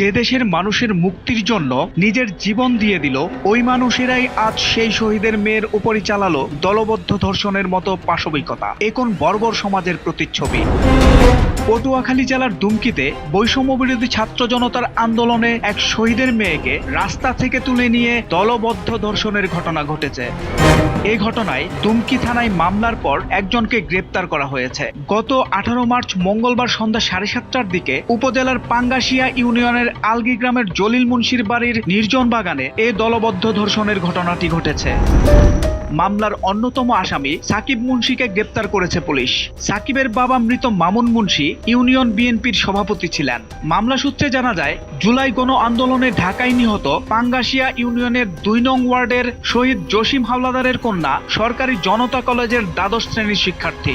যে দেশের মানুষের মুক্তির জন্য নিজের জীবন দিয়ে দিল, ওই মানুষেরাই আজ সেই শহীদের মেয়ের উপরই চালালো দলবদ্ধ ধর্ষণের মতো পাশবিকতা। এখন বর্বর সমাজের প্রতিচ্ছবি। পটুয়াখালী জেলার দুমকিতে বৈষম্য বিরোধী ছাত্র জনতার আন্দোলনে এক শহীদের মেয়েকে রাস্তা থেকে তুলে নিয়ে দলবদ্ধ ধর্ষণের ঘটনা ঘটেছে। এই ঘটনায় দুমকি থানায় মামলার পর একজনকে গ্রেপ্তার করা হয়েছে। গত আঠারো মার্চ মঙ্গলবার সন্ধ্যা সাড়ে সাতটার দিকে উপজেলার পাঙ্গাশিয়া ইউনিয়নের আলগি গ্রামের জলিল মুন্সির বাড়ির নির্জন বাগানে এ দলবদ্ধ ধর্ষণের ঘটনাটি ঘটেছে। মামলার অন্যতম আসামি সাকিব মুন্সিকে গ্রেপ্তার করেছে পুলিশ। সাকিবের বাবা মৃত মামুন মুন্সি ইউনিয়ন বিএনপির সভাপতি ছিলেন। মামলা সূত্রে জানা যায়, জুলাই গণ আন্দোলনে ঢাকায় নিহত পাঙ্গাশিয়া ইউনিয়নের দুই নং ওয়ার্ডের শহীদ জসিম হাওলাদারের কন্যা সরকারি জনতা কলেজের দ্বাদশ শ্রেণির শিক্ষার্থী।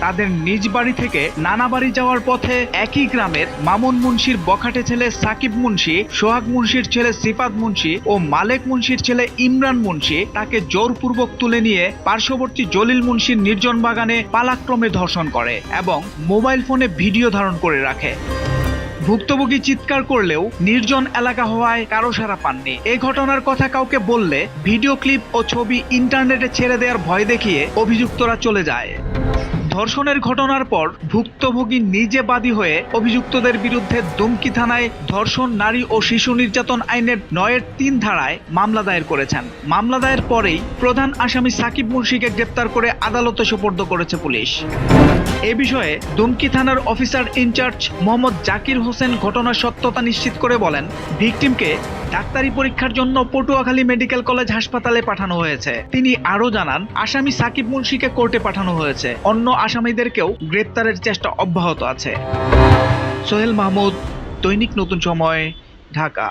তাদের নিজ বাড়ি থেকে নানা বাড়ি যাওয়ার পথে একই গ্রামের মামুন মুন্সির বখাটে ছেলে সাকিব মুন্সি, সোহাগ মুন্সির ছেলে সিফাত মুন্সি ও মালেক মুন্সির ছেলে ইমরান মুন্সি তাকে জোরপূর্বক তুলে নিয়ে পার্শ্ববর্তী জলিল মুন্সির নির্জন বাগানে পালাক্রমে ধর্ষণ করে এবং মোবাইল ফোনে ভিডিও ধারণ করে রাখে। ভুক্তভোগী চিৎকার করলেও নির্জন এলাকা হওয়ায় কারও সারা পাননি। এ ঘটনার কথা কাউকে বললে ভিডিও ক্লিপ ও ছবি ইন্টারনেটে ছেড়ে দেওয়ার ভয় দেখিয়ে অভিযুক্তরা চলে যায়। ধর্ষণের ঘটনার পর ভুক্তভোগী নিজে বাদী হয়ে অভিযুক্তদের বিরুদ্ধে দুমকি থানায় ধর্ষণ নারী ও শিশু নির্যাতন আইনের নয়ের তিন ধারায় মামলা দায়ের করেছেন। মামলা দায়ের পরেই প্রধান আসামি সাকিব মুন্সিকে গ্রেপ্তার করে আদালতে সোপর্দ করেছে পুলিশ। এ বিষয়ে দুমকি থানার officer in charge Mohammad Zakir Hossain ঘটনার সত্যতা নিশ্চিত করে বলেন, ভিকটিমকে ডাক্তারি পরীক্ষার জন্য পটুয়াখালী মেডিকেল কলেজ হাসপাতালে পাঠানো হয়েছে। তিনি আরও জানান, আসামি সাকিব মুন্সিকে কোর্টে পাঠানো হয়েছে। অন্য আসামিদেরকেও গ্রেপ্তারের চেষ্টা অব্যাহত আছে। সোহেল মাহমুদ দৈনিক নতুন সময় ঢাকা।